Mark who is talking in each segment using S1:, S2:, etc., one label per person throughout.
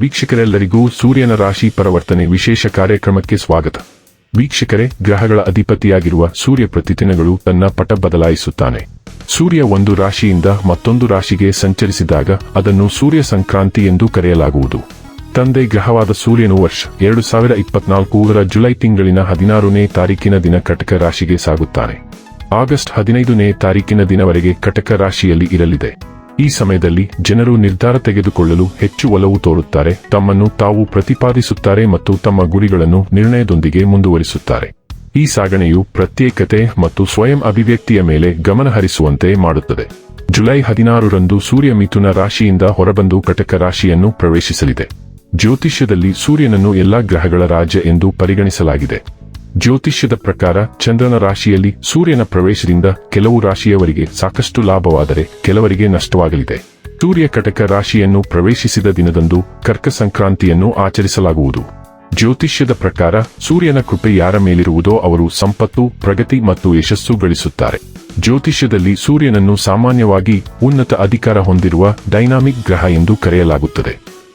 S1: ವೀಕ್ಷಕರೆಲ್ಲರಿಗೂ ಸೂರ್ಯನ ರಾಶಿ ಪರಿವರ್ತನೆ ವಿಶೇಷ ಕಾರ್ಯಕ್ರಮಕ್ಕೆ ಸ್ವಾಗತ. ವೀಕ್ಷಕರೇ, ಗ್ರಹಗಳ ಅಧಿಪತಿಯಾಗಿರುವ ಸೂರ್ಯ ಪ್ರತಿದಿನಗಳು ತನ್ನ ಪಟ ಬದಲಾಯಿಸುತ್ತಾನೆ. ಸೂರ್ಯ ಒಂದು ರಾಶಿಯಿಂದ ಮತ್ತೊಂದು ರಾಶಿಗೆ ಸಂಚರಿಸಿದಾಗ ಅದನ್ನು ಸೂರ್ಯ ಸಂಕ್ರಾಂತಿ ಎಂದು ಕರೆಯಲಾಗುವುದು. ತಂದೆ ಗ್ರಹವಾದ ಸೂರ್ಯನು ವರ್ಷ ಎರಡು ಸಾವಿರ ಇಪ್ಪತ್ನಾಲ್ಕರ ಜುಲೈ ತಿಂಗಳಿನ ಹದಿನಾರನೇ ತಾರೀಕಿನ ದಿನ ಕಟಕ ರಾಶಿಗೆ ಸಾಗುತ್ತಾನೆ. ಆಗಸ್ಟ್ ಹದಿನೈದನೇ ತಾರೀಕಿನ ದಿನವರೆಗೆ ಕಟಕ ರಾಶಿಯಲ್ಲಿ ಇರಲಿದೆ. ಈ ಸಮಯದಲ್ಲಿ ಜನರು ನಿರ್ಧಾರ ತೆಗೆದುಕೊಳ್ಳಲು ಹೆಚ್ಚು ಒಲವು ತೋರುತ್ತಾರೆ. ತಮ್ಮನ್ನು ತಾವು ಪ್ರತಿಪಾದಿಸುತ್ತಾರೆ ಮತ್ತು ತಮ್ಮ ಗುರಿಗಳನ್ನು ನಿರ್ಣಯದೊಂದಿಗೆ ಮುಂದುವರಿಸುತ್ತಾರೆ. ಈ ಸಾಗಣೆಯು ಪ್ರತ್ಯೇಕತೆ ಮತ್ತು ಸ್ವಯಂ ಅಭಿವ್ಯಕ್ತಿಯ ಮೇಲೆ ಗಮನ ಹರಿಸುವಂತೆ ಮಾಡುತ್ತದೆ. ಜುಲೈ ಹದಿನಾರರಂದು ಸೂರ್ಯ ಮಿಥುನ ರಾಶಿಯಿಂದ ಹೊರಬಂದು ಕಟಕ ರಾಶಿಯನ್ನು ಪ್ರವೇಶಿಸಲಿದೆ. ಜ್ಯೋತಿಷ್ಯದಲ್ಲಿ ಸೂರ್ಯನನ್ನು ಎಲ್ಲಾ ಗ್ರಹಗಳ ರಾಜ್ಯ ಎಂದು ಪರಿಗಣಿಸಲಾಗಿದೆ. ಜ್ಯೋತಿಷ್ಯದ ಪ್ರಕಾರ ಚಂದ್ರನ ರಾಶಿಯಲ್ಲಿ ಸೂರ್ಯನ ಪ್ರವೇಶದಿಂದ ಕೆಲವು ರಾಶಿಯವರಿಗೆ ಸಾಕಷ್ಟು ಲಾಭವಾದರೆ ಕೆಲವರಿಗೆ ನಷ್ಟವಾಗಲಿದೆ. ಸೂರ್ಯ ಕಟಕ ರಾಶಿಯನ್ನು ಪ್ರವೇಶಿಸಿದ ದಿನದಂದು ಕರ್ಕ ಸಂಕ್ರಾಂತಿಯನ್ನು ಆಚರಿಸಲಾಗುವುದು. ಜ್ಯೋತಿಷ್ಯದ ಪ್ರಕಾರ ಸೂರ್ಯನ ಕೃಪೆ ಯಾರ ಮೇಲಿರುವುದೋ ಅವರು ಸಂಪತ್ತು, ಪ್ರಗತಿ ಮತ್ತು ಯಶಸ್ಸು ಗಳಿಸುತ್ತಾರೆ. ಜ್ಯೋತಿಷ್ಯದಲ್ಲಿ ಸೂರ್ಯನನ್ನು ಸಾಮಾನ್ಯವಾಗಿ ಉನ್ನತ ಅಧಿಕಾರ ಹೊಂದಿರುವ ಡೈನಾಮಿಕ್ ಗ್ರಹ ಎಂದು ಕರೆಯಲಾಗುತ್ತದೆ.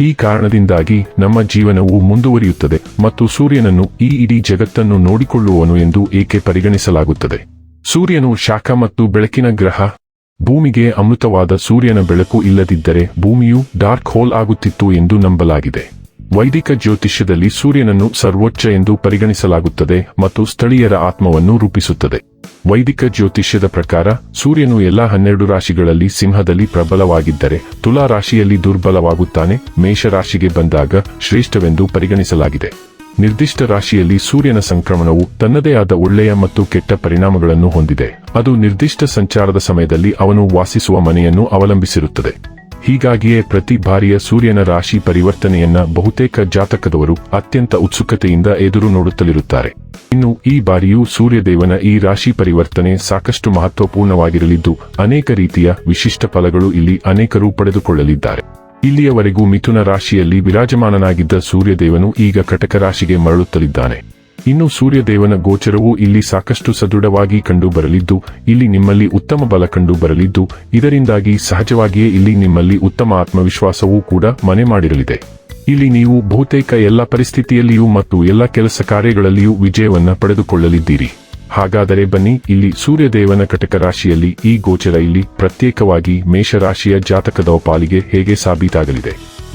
S1: ಈ ಕಾರಣದಿಂದಾಗಿ ನಮ್ಮ ಜೀವನವು ಮುಂದುವರಿಯುತ್ತದೆ ಮತ್ತು ಸೂರ್ಯನನ್ನು ಈ ಇಡೀ ಜಗತ್ತನ್ನು ನೋಡಿಕೊಳ್ಳುವನು ಎಂದು ಏಕೆ ಪರಿಗಣಿಸಲಾಗುತ್ತದೆ? ಸೂರ್ಯನು ಶಾಖ ಮತ್ತು ಬೆಳಕಿನ ಗ್ರಹ, ಭೂಮಿಗೆ ಅಮೃತವಾದ ಸೂರ್ಯನ ಬೆಳಕು ಇಲ್ಲದಿದ್ದರೆ ಭೂಮಿಯು ಡಾರ್ಕ್ ಹೋಲ್ ಆಗುತ್ತಿತ್ತು ಎಂದು ನಂಬಲಾಗಿದೆ. ವೈದಿಕ ಜ್ಯೋತಿಷ್ಯದಲ್ಲಿ ಸೂರ್ಯನನ್ನು ಸರ್ವೋಚ್ಚ ಎಂದು ಪರಿಗಣಿಸಲಾಗುತ್ತದೆ ಮತ್ತು ಸ್ಥಳೀಯರ ಆತ್ಮವನ್ನು ರೂಪಿಸುತ್ತದೆ. ವೈದಿಕ ಜ್ಯೋತಿಷ್ಯದ ಪ್ರಕಾರ, ಸೂರ್ಯನು ಎಲ್ಲಾ ಹನ್ನೆರಡು ರಾಶಿಗಳಲ್ಲಿ ಸಿಂಹದಲ್ಲಿ ಪ್ರಬಲವಾಗಿದ್ದರೆ, ತುಲಾ ರಾಶಿಯಲ್ಲಿ ದುರ್ಬಲವಾಗುತ್ತಾನೆ ಮೇಷರಾಶಿಗೆ ಬಂದಾಗ ಶ್ರೇಷ್ಠವೆಂದು ಪರಿಗಣಿಸಲಾಗಿದೆ. ನಿರ್ದಿಷ್ಟ ರಾಶಿಯಲ್ಲಿ ಸೂರ್ಯನ ಸಂಕ್ರಮಣವು ತನ್ನದೇ ಆದ ಒಳ್ಳೆಯ ಮತ್ತು ಕೆಟ್ಟ ಪರಿಣಾಮಗಳನ್ನು ಹೊಂದಿದೆ. ಅದು ನಿರ್ದಿಷ್ಟ ಸಂಚಾರದ ಸಮಯದಲ್ಲಿ ಅವನು ವಾಸಿಸುವ ಮನೆಯನ್ನು ಅವಲಂಬಿಸಿರುತ್ತದೆ. ಹೀಗಾಗಿಯೇ ಪ್ರತಿ ಬಾರಿಯ ಸೂರ್ಯನ ರಾಶಿ ಪರಿವರ್ತನೆಯನ್ನ ಬಹುತೇಕ ಜಾತಕದವರು ಅತ್ಯಂತ ಉತ್ಸುಕತೆಯಿಂದ ಎದುರು ನೋಡುತ್ತಲಿರುತ್ತಾರೆ. ಇನ್ನು ಈ ಬಾರಿಯೂ ಸೂರ್ಯದೇವನ ಈ ರಾಶಿ ಪರಿವರ್ತನೆ ಸಾಕಷ್ಟು ಮಹತ್ವಪೂರ್ಣವಾಗಿರಲಿದ್ದು, ಅನೇಕ ರೀತಿಯ ವಿಶಿಷ್ಟ ಫಲಗಳು ಇಲ್ಲಿ ಅನೇಕರು ಪಡೆದುಕೊಳ್ಳಲಿದ್ದಾರೆ. ಇಲ್ಲಿಯವರೆಗೂ ಮಿಥುನ ರಾಶಿಯಲ್ಲಿ ವಿರಾಜಮಾನನಾಗಿದ್ದ ಸೂರ್ಯದೇವನು ಈಗ ಕಟಕ ರಾಶಿಗೆ ಮರಳುತ್ತಲಿದ್ದಾನೆ. ಇನ್ನು ಸೂರ್ಯದೇವನ ಗೋಚರವು ಇಲ್ಲಿ ಸಾಕಷ್ಟು ಸದೃಢವಾಗಿ ಕಂಡು ಬರಲಿದ್ದು ಇಲ್ಲಿ ನಿಮ್ಮಲ್ಲಿ ಉತ್ತಮ ಬಲ ಕಂಡು ಬರಲಿದ್ದು ಇದರಿಂದಾಗಿ ಸಹಜವಾಗಿಯೇ ಇಲ್ಲಿ ನಿಮ್ಮಲ್ಲಿ ಉತ್ತಮ ಆತ್ಮವಿಶ್ವಾಸವೂ ಕೂಡ ಮನೆ ಮಾಡಿರಲಿದೆ. ಇಲ್ಲಿ ನೀವು ಬಹುತೇಕ ಎಲ್ಲ ಪರಿಸ್ಥಿತಿಯಲ್ಲಿಯೂ ಮತ್ತು ಎಲ್ಲ ಕೆಲಸ ಕಾರ್ಯಗಳಲ್ಲಿಯೂ ವಿಜಯವನ್ನ ಪಡೆದುಕೊಳ್ಳಲಿದ್ದೀರಿ. ಹಾಗಾದರೆ ಬನ್ನಿ, ಇಲ್ಲಿ ಸೂರ್ಯದೇವನ ಕಟಕ ರಾಶಿಯಲ್ಲಿ ಈ ಗೋಚರ ಇಲ್ಲಿ ಪ್ರತ್ಯೇಕವಾಗಿ ಮೇಷರಾಶಿಯ ಜಾತಕದ ಪಾಲಿಗೆ ಹೇಗೆ ಸಾಬೀತಾಗಲಿದೆ?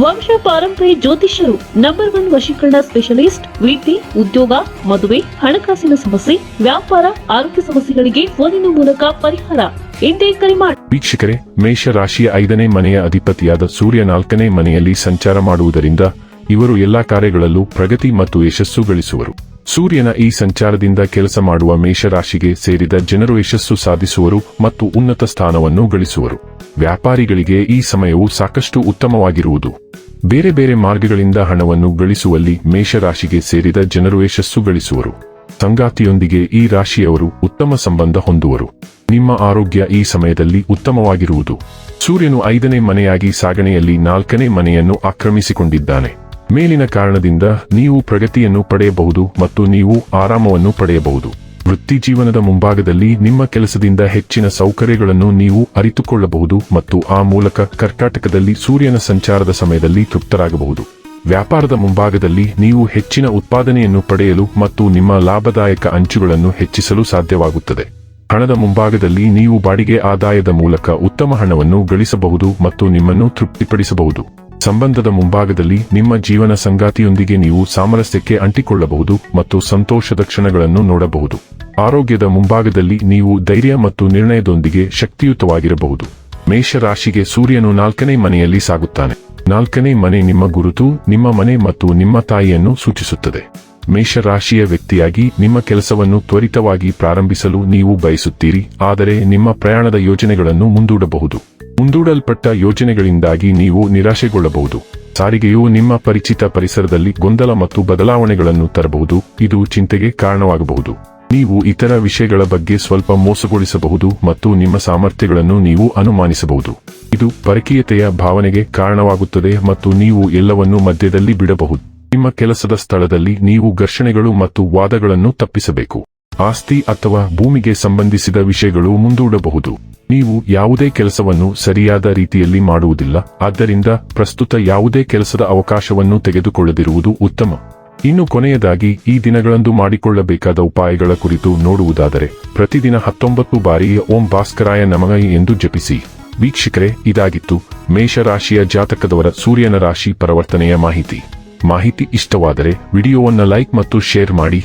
S2: ವಂಶ ಪಾರಂಪರ್ಯ ಜ್ಯೋತಿಷ್ಯರು ನಂಬರ್ ಒನ್ ವಶೀಕರಣ ಸ್ಪೆಷಲಿಸ್ಟ್ ವಿದ್ಯೆ ಉದ್ಯೋಗ, ಮದುವೆ, ಹಣಕಾಸಿನ ಸಮಸ್ಯೆ, ವ್ಯಾಪಾರ, ಆರೋಗ್ಯ ಸಮಸ್ಯೆಗಳಿಗೆ ಫೋನಿನ ಮೂಲಕ ಪರಿಹಾರ. ಎಂದೇ ಕರೆ
S1: ವೀಕ್ಷಕರೇ, ಮೇಷ ರಾಶಿಯ ಐದನೇ ಮನೆಯ ಅಧಿಪತಿಯಾದ ಸೂರ್ಯ ನಾಲ್ಕನೇ ಮನೆಯಲ್ಲಿ ಸಂಚಾರ ಮಾಡುವುದರಿಂದ ಇವರು ಎಲ್ಲಾ ಕಾರ್ಯಗಳಲ್ಲೂ ಪ್ರಗತಿ ಮತ್ತು ಯಶಸ್ಸು ಗಳಿಸುವರು. ಸೂರ್ಯನ ಈ ಸಂಚಾರದಿಂದ ಕೆಲಸ ಮಾಡುವ ಮೇಷರಾಶಿಗೆ ಸೇರಿದ ಜನರು ಯಶಸ್ಸು ಸಾಧಿಸುವರು ಮತ್ತು ಉನ್ನತ ಸ್ಥಾನವನ್ನು ಗಳಿಸುವರು. ವ್ಯಾಪಾರಿಗಳಿಗೆ ಈ ಸಮಯವು ಸಾಕಷ್ಟು ಉತ್ತಮವಾಗಿರುವುದು. ಬೇರೆ ಬೇರೆ ಮಾರ್ಗಗಳಿಂದ ಹಣವನ್ನು ಗಳಿಸುವಲ್ಲಿ ಮೇಷರಾಶಿಗೆ ಸೇರಿದ ಜನರು ಯಶಸ್ಸು ಗಳಿಸುವರು. ಸಂಗಾತಿಯೊಂದಿಗೆ ಈ ರಾಶಿಯವರು ಉತ್ತಮ ಸಂಬಂಧ ಹೊಂದುವರು. ನಿಮ್ಮ ಆರೋಗ್ಯ ಈ ಸಮಯದಲ್ಲಿ ಉತ್ತಮವಾಗಿರುವುದು. ಸೂರ್ಯನು ಐದನೇ ಮನೆಯಾಗಿ ಸಾಗಣೆಯಲ್ಲಿ ನಾಲ್ಕನೇ ಮನೆಯನ್ನು ಆಕ್ರಮಿಸಿಕೊಂಡಿದ್ದಾನೆ. ಮೇಲಿನ ಕಾರಣದಿಂದ ನೀವು ಪ್ರಗತಿಯನ್ನು ಪಡೆಯಬಹುದು ಮತ್ತು ನೀವು ಆರಾಮವನ್ನು ಪಡೆಯಬಹುದು. ವೃತ್ತಿ ಜೀವನದ ಮುಂಭಾಗದಲ್ಲಿ ನಿಮ್ಮ ಕೆಲಸದಿಂದ ಹೆಚ್ಚಿನ ಸೌಕರ್ಯಗಳನ್ನು ನೀವು ಅರಿತುಕೊಳ್ಳಬಹುದು ಮತ್ತು ಆ ಮೂಲಕ ಕರ್ಕಾಟಕದಲ್ಲಿ ಸೂರ್ಯನ ಸಂಚಾರದ ಸಮಯದಲ್ಲಿ ತೃಪ್ತರಾಗಬಹುದು. ವ್ಯಾಪಾರದ ಮುಂಭಾಗದಲ್ಲಿ ನೀವು ಹೆಚ್ಚಿನ ಉತ್ಪಾದನೆಯನ್ನು ಪಡೆಯಲು ಮತ್ತು ನಿಮ್ಮ ಲಾಭದಾಯಕ ಅಂಚುಗಳನ್ನು ಹೆಚ್ಚಿಸಲು ಸಾಧ್ಯವಾಗುತ್ತದೆ. ಹಣದ ಮುಂಭಾಗದಲ್ಲಿ ನೀವು ಬಾಡಿಗೆ ಆದಾಯದ ಮೂಲಕ ಉತ್ತಮ ಹಣವನ್ನು ಗಳಿಸಬಹುದು ಮತ್ತು ನಿಮ್ಮನ್ನು ತೃಪ್ತಿಪಡಿಸಬಹುದು. ಸಂಬಂಧದ ಮುಂಭಾಗದಲ್ಲಿ ನಿಮ್ಮ ಜೀವನ ಸಂಗಾತಿಯೊಂದಿಗೆ ನೀವು ಸಾಮರಸ್ಯಕ್ಕೆ ಅಂಟಿಕೊಳ್ಳಬಹುದು ಮತ್ತು ಸಂತೋಷದ ಕ್ಷಣಗಳನ್ನು ನೋಡಬಹುದು. ಆರೋಗ್ಯದ ಮುಂಭಾಗದಲ್ಲಿ ನೀವು ಧೈರ್ಯ ಮತ್ತು ನಿರ್ಣಯದೊಂದಿಗೆ ಶಕ್ತಿಯುತವಾಗಿರಬಹುದು. ಮೇಷರಾಶಿಗೆ ಸೂರ್ಯನು ನಾಲ್ಕನೇ ಮನೆಯಲ್ಲಿ ಸಾಗುತ್ತಾನೆ. ನಾಲ್ಕನೇ ಮನೆ ನಿಮ್ಮ ಗುರುತು, ನಿಮ್ಮ ಮನೆ ಮತ್ತು ನಿಮ್ಮ ತಾಯಿಯನ್ನು ಸೂಚಿಸುತ್ತದೆ. ಮೇಷರಾಶಿಯ ವ್ಯಕ್ತಿಯಾಗಿ ನಿಮ್ಮ ಕೆಲಸವನ್ನು ತ್ವರಿತವಾಗಿ ಪ್ರಾರಂಭಿಸಲು ನೀವು ಬಯಸುತ್ತೀರಿ, ಆದರೆ ನಿಮ್ಮ ಪ್ರಯಾಣದ ಯೋಜನೆಗಳನ್ನು ಮುಂದೂಡಬಹುದು. ಮುಂದೂಡಲ್ಪಟ್ಟ ಯೋಜನೆಗಳಿಂದಾಗಿ ನೀವು ನಿರಾಶೆಗೊಳ್ಳಬಹುದು. ಸಾರಿಗೆಯು ನಿಮ್ಮ ಪರಿಚಿತ ಪರಿಸರದಲ್ಲಿ ಗೊಂದಲ ಮತ್ತು ಬದಲಾವಣೆಗಳನ್ನು ತರಬಹುದು. ಇದು ಚಿಂತೆಗೆ ಕಾರಣವಾಗಬಹುದು. ನೀವು ಇತರ ವಿಷಯಗಳ ಬಗ್ಗೆ ಸ್ವಲ್ಪ ಮೋಸಗೊಳಿಸಬಹುದು ಮತ್ತು ನಿಮ್ಮ ಸಾಮರ್ಥ್ಯಗಳನ್ನು ನೀವು ಅನುಮಾನಿಸಬಹುದು. ಇದು ಪರಕೀಯತೆಯ ಭಾವನೆಗೆ ಕಾರಣವಾಗುತ್ತದೆ ಮತ್ತು ನೀವು ಎಲ್ಲವನ್ನೂ ಮಧ್ಯದಲ್ಲಿ ಬಿಡಬಹುದು. ನಿಮ್ಮ ಕೆಲಸದ ಸ್ಥಳದಲ್ಲಿ ನೀವು ಘರ್ಷಣೆಗಳು ಮತ್ತು ವಾದಗಳನ್ನು ತಪ್ಪಿಸಬೇಕು. ಆಸ್ತಿ ಅಥವಾ ಭೂಮಿಗೆ ಸಂಬಂಧಿಸಿದ ವಿಷಯಗಳು ಮುಂದೂಡಬಹುದು. ನೀವು ಯಾವುದೇ ಕೆಲಸವನ್ನು ಸರಿಯಾದ ರೀತಿಯಲ್ಲಿ ಮಾಡುವುದಿಲ್ಲ. ಆದ್ದರಿಂದ ಪ್ರಸ್ತುತ ಯಾವುದೇ ಕೆಲಸದ ಅವಕಾಶವನ್ನು ತೆಗೆದುಕೊಳ್ಳದಿರುವುದು ಉತ್ತಮ. ಇನ್ನು ಕೊನೆಯದಾಗಿ, ಈ ದಿನಗಳಂದು ಮಾಡಿಕೊಳ್ಳಬೇಕಾದ ಉಪಾಯಗಳ ಕುರಿತು ನೋಡುವುದಾದರೆ, ಪ್ರತಿದಿನ ಹತ್ತೊಂಬತ್ತು ಬಾರಿ ಓಂ ಭಾಸ್ಕರಾಯ ನಮಃ ಎಂದು ಜಪಿಸಿ. ವೀಕ್ಷಕರೇ, ಇದಾಗಿತ್ತು ಮೇಷರಾಶಿಯ ಜಾತಕದವರ ಸೂರ್ಯನ ರಾಶಿ ಪರಿವರ್ತನೆಯ ಮಾಹಿತಿ. ಮಾಹಿತಿ ಇಷ್ಟವಾದರೆ ವಿಡಿಯೋವನ್ನು ಲೈಕ್ ಮತ್ತು ಶೇರ್ ಮಾಡಿ.